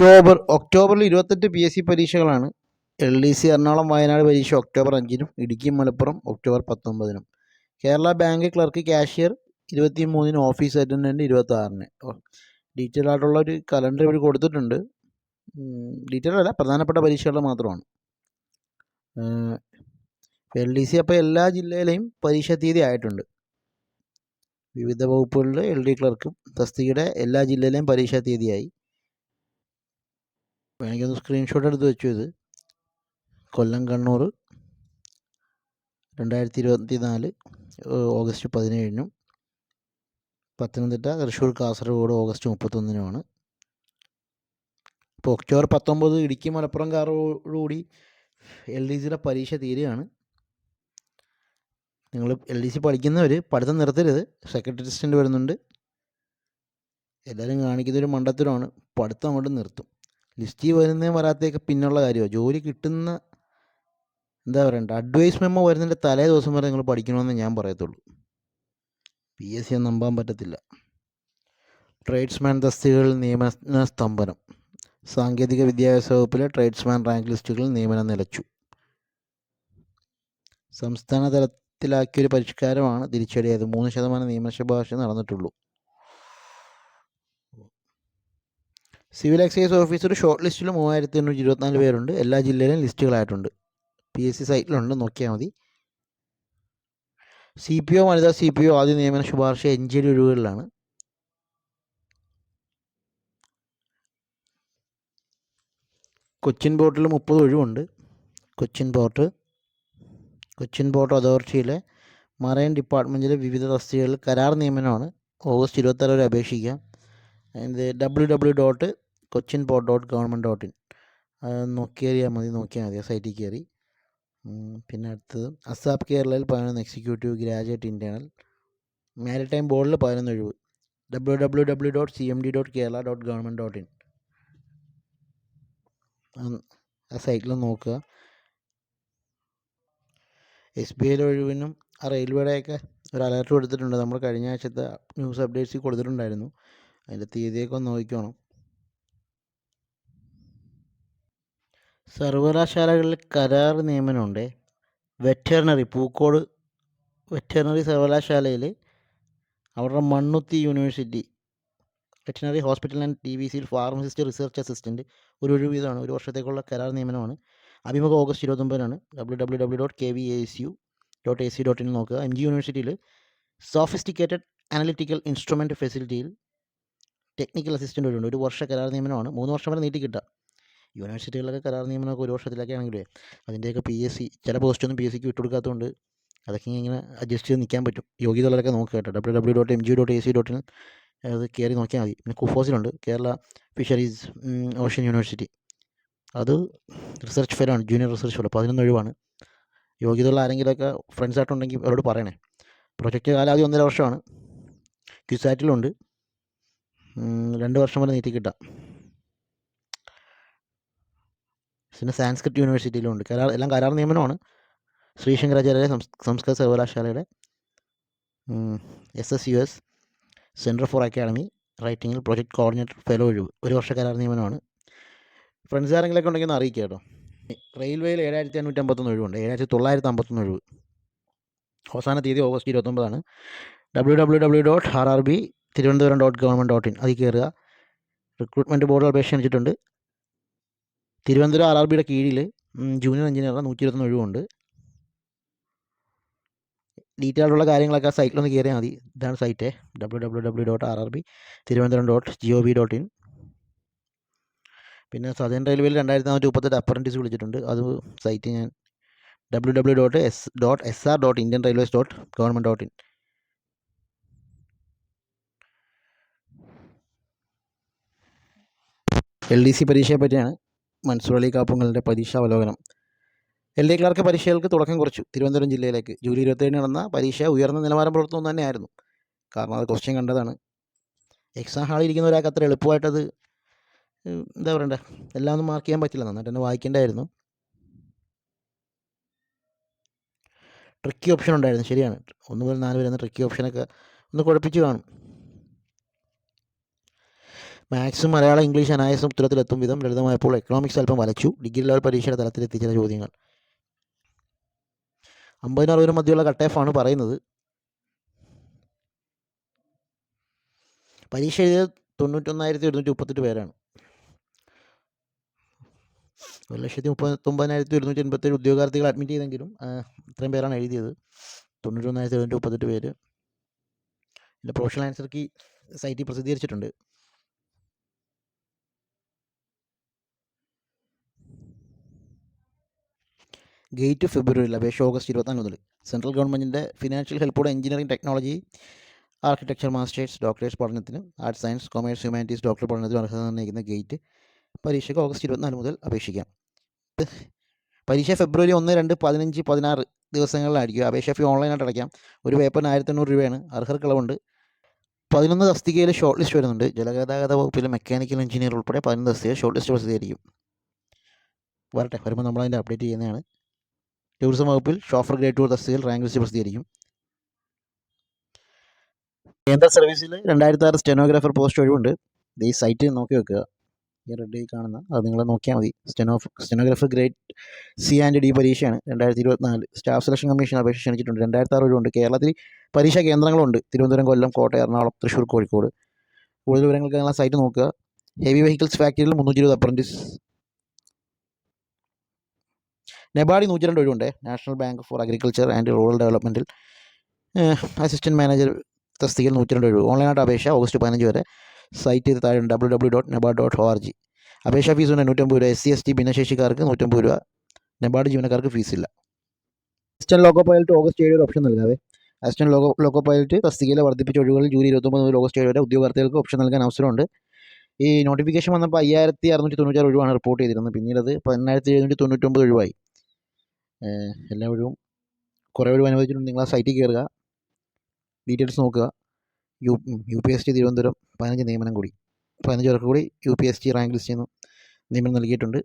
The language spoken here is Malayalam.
ഒക്ടോബർ ഒക്ടോബറിൽ ഇരുപത്തെട്ട് P S C പരീക്ഷകളാണ്. L D C Ernakulam Wayanad പരീക്ഷ ഒക്ടോബർ അഞ്ചിനും ഇടുക്കി മലപ്പുറം ഒക്ടോബർ പത്തൊമ്പതിനും. കേരള ബാങ്ക് ക്ലർക്ക് കാഷ്യർ ഇരുപത്തി മൂന്നിന് ഓഫീസ് അറ്റൻഡന്റ് ഇരുപത്തി ആറിന് ഡീറ്റെയിൽ ആയിട്ടുള്ള ഒരു കലണ്ടർ ഇവർ കൊടുത്തിട്ടുണ്ട്. ഡീറ്റെയിൽ അല്ല പ്രധാനപ്പെട്ട പരീക്ഷകൾ മാത്രമാണ്. എൽ ഡി സി അപ്പോൾ എല്ലാ ജില്ലയിലെയും പരീക്ഷാ തീയതി ആയിട്ടുണ്ട്. വിവിധ വകുപ്പുകളിൽ എൽ ഡി ക്ലർക്കും തസ്തികയുടെ എല്ലാ ജില്ലയിലെയും പരീക്ഷാ തീയതിയായി. വേണമെങ്കിൽ ഒന്ന് സ്ക്രീൻഷോട്ട് എടുത്ത് വെച്ചു ഇത്. കൊല്ലം കണ്ണൂർ രണ്ടായിരത്തി ഇരുപത്തി നാല് ഓഗസ്റ്റ് പതിനേഴിനും പത്തനംതിട്ട തൃശ്ശൂർ കാസർഗോഡ് ഓഗസ്റ്റ് മുപ്പത്തൊന്നിനുമാണ്. ഇപ്പോൾ ഒക്ടോബർ പത്തൊമ്പത് ഇടുക്കി മലപ്പുറം കാറോടുകൂടി എൽ ഡി സിയുടെ പരീക്ഷ തീരുകയാണ്. നിങ്ങൾ എൽ ഡി സി പഠിക്കുന്നവർ പഠിത്തം നിർത്തരുത്. സെക്രട്ടറി അസിസ്റ്റന്റ് വരുന്നുണ്ട്. എല്ലാവരും കാണിക്കുന്നൊരു മണ്ടത്തരമാണ്. പഠിത്തം അങ്ങോട്ട് നിർത്തും. ലിസ്റ്റിൽ വരുന്നതും വരാത്തേക്ക് പിന്നുള്ള കാര്യമാണ് ജോലി കിട്ടുന്ന എന്താ പറയണ്ട അഡ്വൈസ് മെമ്മോ വരുന്നതിന്റെ തലേ ദിവസം വരെ നിങ്ങൾ പഠിക്കണമെന്ന് ഞാൻ പറയത്തുള്ളൂ. പി എസ് സി നമ്പാൻ പറ്റത്തില്ല. ട്രേഡ്സ്മാൻ തസ്തികകളിൽ നിയമന സ്തംഭനം. സാങ്കേതിക വിദ്യാഭ്യാസ വകുപ്പിലെ ട്രേഡ്സ്മാൻ റാങ്ക് ലിസ്റ്റുകളിൽ നിയമനം നിലച്ചു. സംസ്ഥാന തലത്തിലാക്കിയൊരു പരിഷ്കാരമാണ് തിരിച്ചടിയായത്. മൂന്ന് ശതമാനം നിയമന ശുപാർശ നടന്നിട്ടുള്ളൂ. സിവിൽ എക്സൈസ് ഓഫീസർ ഷോർട്ട് ലിസ്റ്റിൽ മൂവായിരത്തി എണ്ണൂറ്റി ഇരുപത്തിനാല് പേരുണ്ട്. എല്ലാ ജില്ലയിലും ലിസ്റ്റുകളായിട്ടുണ്ട്. പി എസ് സി സൈറ്റിലുണ്ട് നോക്കിയാൽ മതി. സി പി ഒ വനിതാ സി പി ഒ ആദ്യ നിയമന ശുപാർശ ജി ഒഴിവുകളിലാണ്. കൊച്ചിൻ പോർട്ടിൽ മുപ്പത് ഒഴിവുണ്ട്. കൊച്ചിൻ പോർട്ട് കൊച്ചിൻ പോർട്ട് അതോറിറ്റിയിലെ മറൈൻ ഡിപ്പാർട്ട്മെന്റിലെ വിവിധ തസ്തികകളിൽ കരാർ നിയമനമാണ്. ഓഗസ്റ്റ് ഇരുപത്താറ് വരെ അപേക്ഷിക്കാം. ഇത് W W dot Cochin port dot government dot in അത് നോക്കിയറിയാൽ മതി നോക്കിയാൽ മതി ആ സൈറ്റിൽ കയറി. പിന്നെ അടുത്തത് അസാബ് കേരളയിൽ പതിനൊന്ന് എക്സിക്യൂട്ടീവ് ഗ്രാജുവേറ്റ് ഇന്റേണൽ മാരിടൈം ബോർഡിൽ പതിനൊന്ന് ഒഴിവ്. W W W dot C M D dot Kerala dot government dot in ആ സൈറ്റിൽ നോക്കുക. എസ് ബി ഐയിലെ ഒഴിവിനും ആ റെയിൽവേയുടെയൊക്കെ ഒരു അലർട്ട് കൊടുത്തിട്ടുണ്ട്. നമ്മൾ കഴിഞ്ഞ ആഴ്ചത്തെ ന്യൂസ് അപ്ഡേറ്റ്സിൽ കൊടുത്തിട്ടുണ്ടായിരുന്നു. അതിന്റെ തീയതിയൊക്കെ ഒന്ന് നോക്കിക്കോണം. സർവകലാശാലകളിൽ കരാർ നിയമനമുണ്ട്. വെറ്ററിനറി പൂക്കോട് വെറ്ററിനറി സർവകലാശാലയിൽ അവരുടെ Mannuthy university veterinary hospital and T V സിയിൽ ഫാർമസിസ്റ്റ് റിസർച്ച് അസിസ്റ്റന്റ് ഒരു ഒരു വീതമാണ് ഒരു വർഷത്തേക്കുള്ള കരാർ നിയമനമാണ്. അഭിമുഖം August ഇരുപത്തൊമ്പതിനാണ്. W W W dot K V A C U dot A C dot in നോക്കുക. എം ജി യൂണിവേഴ്സിറ്റിയിൽ സോഫിസ്റ്റിക്കേറ്റഡ് അനലിറ്റിക്കൽ ഇൻസ്ട്രുമെന്റ് ഫെസിലിറ്റിയിൽ ടെക്നിക്കൽ അസിസ്റ്റന്റ് വരുന്നുണ്ട്. ഒരു വർഷ കരാർ നിയമനമാണ്. മൂന്ന് വർഷം വരെ നീട്ടി കിട്ടുക. യൂണിവേഴ്സിറ്റികളിലൊക്കെ കരാർ നിയമനമൊക്കെ ഒരു വർഷത്തിലൊക്കെ ആണെങ്കിലേ അതിന്റെയൊക്കെ പി എസ് സി ചില പോസ്റ്റൊന്നും പി എസ് സിക്ക് വിട്ടുകൊടുക്കാത്തതുകൊണ്ട് അതൊക്കെ ഇങ്ങനെ അഡ്ജസ്റ്റ് ചെയ്ത് നിൽക്കാൻ പറ്റും. യോഗ്യതകളൊക്കെ നോക്കുക കേട്ടോ. W W dot M G dot A C dot in അത് കയറി നോക്കിയാൽ മതി. പിന്നെ കുഫോസിലുണ്ട് കേരള ഫിഷറീസ് ഓഷ്യൻ യൂണിവേഴ്സിറ്റി അത് റിസർച്ച് ഫെയിലാണ് ജൂനിയർ റിസർച്ച് ഫെല്ലോ പതിനൊന്ന് ഒഴിവാണ്. യോഗ്യതയുള്ള ആരെങ്കിലുമൊക്കെ ഫ്രണ്ട്സ് ആയിട്ടുണ്ടെങ്കിൽ അവരോട് പറയണേ. പ്രൊജക്റ്റ് കാലാവധി ഒന്നര വർഷമാണ്. ക്യുസാറ്റിലുണ്ട് രണ്ട് വർഷം വരെ നീട്ടി കിട്ടാം. പിന്നെ സാൻസ്ക്രിറ്റ് യൂണിവേഴ്സിറ്റിയിലും ഉണ്ട് കരാർ എല്ലാം കരാർ നിയമനമാണ്. ശ്രീശങ്കരാചാര്യ സംസ്കൃത സർവകലാശാലയുടെ S S U S centre for academy റൈറ്റിംഗിൽ project coordinator fellow ഒഴിവ്. ഒരു വർഷ കരാർ നിയമനമാണ്. ഫ്രണ്ട്സ് ആരെങ്കിലൊക്കെ ഉണ്ടെങ്കിൽ ഒന്ന് അറിയിക്കുക കേട്ടോ. റെയിൽവേയിൽ ഏഴായിരത്തി അഞ്ഞൂറ്റി അമ്പത്തൊന്ന് ഒഴിവുണ്ട്. ഏഴായിരത്തി തൊള്ളായിരത്തി അമ്പത്തൊന്ന് ഒഴിവ്. അവസാന തീയതി August ഇരുപത്തൊമ്പതാണ്. W W W dot R R B Thiruvananthapuram dot government dot in അതിൽ കയറുക റിക്രൂട്ട്മെന്റ് ബോർഡ് അപേക്ഷ ക്ഷണിച്ചിട്ടുണ്ട്. തിരുവനന്തപുരം ആർ ആർ ബിയുടെ കീഴിൽ ജൂനിയർ എഞ്ചിനീയറുടെ നൂറ്റി ഇരുപത്തൊന്ന് ഒഴിവുണ്ട്. ഡീറ്റെയിൽഡ് ഉള്ള സൈറ്റിൽ ഒന്ന് കയറിയാൽ മതി. ഇതാണ് site W W W dot R R B Thiruvananthapuram dot G O V dot in പിന്നെ സദേൺ റെയിൽവേയിൽ രണ്ടായിരത്തി നാനൂറ്റി മുപ്പത്തെട്ട് അപ്രന്റീസ് വിളിച്ചിട്ടുണ്ട്. അത് സൈറ്റ് ഞാൻ W W dot S dot S R dot Indian railways dot government dot in L D C പരീക്ഷയെ പറ്റിയാണ് മൻസൂർ അലി കാപ്പുങ്ങളുടെ പരീക്ഷാ അവലോകനം. എൽ ഡി ക്ലാർക്ക് പരീക്ഷകൾക്ക് തുടക്കം കുറിച്ചു. തിരുവനന്തപുരം ജില്ലയിലേക്ക്. ജൂലൈ ഇരുപത്തേഴിന് നടന്ന പരീക്ഷ ഉയർന്ന നിലവാരം പുലർത്തുന്നു തന്നെയായിരുന്നു. കാരണം അത് ക്വസ്റ്റ്യൻ കണ്ടതാണ്. എക്സാം ഹാളിൽ ഇരിക്കുന്ന ഒരാൾക്ക് അത്ര എളുപ്പമായിട്ടത് എന്താ പറയണ്ടേ? എല്ലാം ഒന്നും മാർക്ക് ചെയ്യാൻ പറ്റില്ല. നന്നായിട്ട് തന്നെ വായിക്കേണ്ടായിരുന്നു. ട്രിക്കി ഓപ്ഷൻ ഉണ്ടായിരുന്നു. ശരിയാണ്. ഒന്ന് മുതൽ നാല് വരെ ട്രിക്കി ഓപ്ഷനൊക്കെ ഒന്ന് കുഴപ്പിച്ച് കാണും. മാത്സ് മലയാളം ഇംഗ്ലീഷ് അനായാസം ഉത്തരത്തിലെത്തും വിധം ലളിതമായപ്പോൾ എക്കണോമിക്സ് അല്പം വലച്ചു. ഡിഗ്രി ലെവൽ പരീക്ഷയുടെ തലത്തിലെത്തി ചില ചോദ്യങ്ങൾ. അമ്പതിനും അറുപതിനും മധ്യമുള്ള കട്ട് ഓഫ് ആണ് പറയുന്നത്. പരീക്ഷ എഴുതിയ തൊണ്ണൂറ്റൊന്നായിരത്തി ഒരുന്നൂറ്റി മുപ്പത്തെട്ട് പേരാണ്. ഒരു ലക്ഷത്തി മുപ്പത്തൊമ്പതിനായിരത്തി ഒരുന്നൂറ്റി എൺപത്തേഴ് ഉദ്യോഗാർത്ഥികൾ അഡ്മിറ്റ് ചെയ്തെങ്കിലും ഇത്രയും പേരാണ് എഴുതിയത്. തൊണ്ണൂറ്റൊന്നായിരത്തി എഴുന്നൂറ്റി മുപ്പത്തെട്ട് പേര്. എന്റെ പ്രൊഫഷണൽ ആൻസർ കീ സൈറ്റിൽ പ്രസിദ്ധീകരിച്ചിട്ടുണ്ട്. ഗേറ്റ് ഫെബ്രുവരിയിൽ അപേക്ഷ ഓഗസ്റ്റ് ഇരുപത്തിനാല് മുതൽ. സെൻട്രൽ ഗവൺമെന്റിന്റെ financial ഹെൽപ്പോടെ engineering technology architecture masters doctors പഠനത്തിന് arts science commerce humanities doctor പഠനത്തിന് അർഹത നിർണയിക്കുന്ന ഗേറ്റ് പരീക്ഷയ്ക്ക് ഓഗസ്റ്റ് ഇരുപത്തിനാല് മുതൽ അപേക്ഷിക്കാം. പരീക്ഷ ഫെബ്രുവരി ഒന്ന് രണ്ട് പതിനഞ്ച് പതിനാറ് ദിവസങ്ങളിലായിരിക്കും. അപേക്ഷ ഫീ ഓൺലൈനായിട്ട് അടയ്ക്കാം. ഒരു പേപ്പറിന് ആയിരത്തി എണ്ണൂറ് രൂപയാണ്. അർഹർക്ക് ഇളവുണ്ട് പതിനൊന്ന് തസ്തികയിൽ ഷോർട്ട് ലിസ്റ്റ് വരുന്നുണ്ട്. ജലഗതാഗത വകുപ്പിലെ മെക്കാനിക്കൽ എഞ്ചിനീയർ ഉൾപ്പെടെ പതിനൊന്ന് തസ്തിക ഷോർട്ട് ലിസ്റ്റ് പ്രസിദ്ധീകരിക്കും. വരട്ടെ വരുമ്പോൾ നമ്മളതിന്റെ അപ്ഡേറ്റ് ചെയ്യുന്നതാണ്. ടൂറിസം വകുപ്പിൽ ഷോഫർ ഗ്രേഡ് ടൂർ തസ്തികയിൽ റാങ്ക് ലിസ്റ്റ് പ്രസിദ്ധീകരിക്കും. കേന്ദ്ര സർവീസിൽ രണ്ടായിരത്തി ആറ് സ്റ്റെനോഗ്രാഫർ പോസ്റ്റ് ഒഴിവുണ്ട്. ഇത് ഈ സൈറ്റിൽ നോക്കി വെക്കുക. ഈ റെഡ് കാണുന്ന അത് നിങ്ങൾ നോക്കിയാൽ മതി. Steno stenographer grade C and D പരീക്ഷയാണ് രണ്ടായിരത്തി ഇരുപത്തിനാല് സ്റ്റാഫ് സെലക്ഷൻ കമ്മീഷൻ അപേക്ഷ ക്ഷണിച്ചിട്ടുണ്ട്. രണ്ടായിരത്തി ആറ് ഒഴിവുണ്ട്. കേരളത്തിൽ പരീക്ഷാ കേന്ദ്രങ്ങളുണ്ട്. തിരുവനന്തപുരം കൊല്ലം കോട്ടയം എറണാകുളം തൃശ്ശൂർ കോഴിക്കോട്. കൂടുതൽ വിവരങ്ങൾക്ക് നിങ്ങൾ സൈറ്റ് നോക്കുക. ഹെവി വെഹിക്കിൾസ് ഫാക്ടറിയിൽ മുന്നൂറ്റി ഇരുപത് അപ്രന്റീസ് നെബാഡി നൂറ്റി രണ്ട് ഒഴിവുണ്ട്. National bank for agriculture and rural ഡെവലപ്മെന്റിൽ assistant manager തസ്തികയിൽ നൂറ്റി രണ്ട് ഒഴിവ്. ഓൺലൈനായിട്ട് അപേക്ഷ ഓഗസ്റ്റ് പതിനഞ്ച് വരെ. സൈറ്റ് ചെയ്ത് താഴെ W W dot NABARD dot O R G. അപേക്ഷാ ഫീസ് ഉണ്ട് നൂറ്റമ്പത് രൂപ. എസ് സി എസ് ടി ഭിന്നശേഷിക്കാർക്ക് നൂറ്റമ്പത് രൂപ. നെബാഡ് ജീവനക്കാർക്ക് ഫീസില്ല അസിസ്റ്റന്റ് ലോക്കോ പൈലറ്റ് ഓഗസ്റ്റ് ഏഴ് വരെ ഓപ്ഷൻ നൽകാവേ? അസിസ്റ്റന്റ് ലോക്കോ ലോക്കോ പൈലറ്റ് തസ്തികയിലെ വർദ്ധിപ്പിച്ച ഒഴിവുകളിൽ ജൂലൈ ഇരുപത്തൊമ്പത് മുതൽ ഓഗസ്റ്റ് ഏഴ് വരെ ഉദ്യോഗാർത്ഥികൾക്ക് ഓപ്ഷൻ നൽകാൻ അവസരമുണ്ട്. ഈ നോട്ടിഫിക്കേഷൻ വന്നപ്പോൾ അയ്യായിരത്തി അറുന്നൂറ്റി തൊണ്ണൂറ്റാറ് ഒഴിവാണ് റിപ്പോർട്ട് ചെയ്തിരുന്നത്. പിന്നീട് അത് പതിനായിരത്തി എഴുന്നൂറ്റി തൊണ്ണൂറ്റൊമ്പത് ഒഴിവായി. ഏഹ് എല്ലാ ഒഴിവും കുറേ പേര് അനുവദിച്ചിട്ടുണ്ട് നിങ്ങൾ ആ സൈറ്റിൽ കയറുക ഡീറ്റെയിൽസ് നോക്കുക. U U P S T Thiruvananthapuram പതിനഞ്ച് നിയമനം കൂടി. പതിനഞ്ച് പേർക്ക് കൂടി U P S T rank list ചെയ്യുന്നു നിയമനം നൽകിയിട്ടുണ്ട്.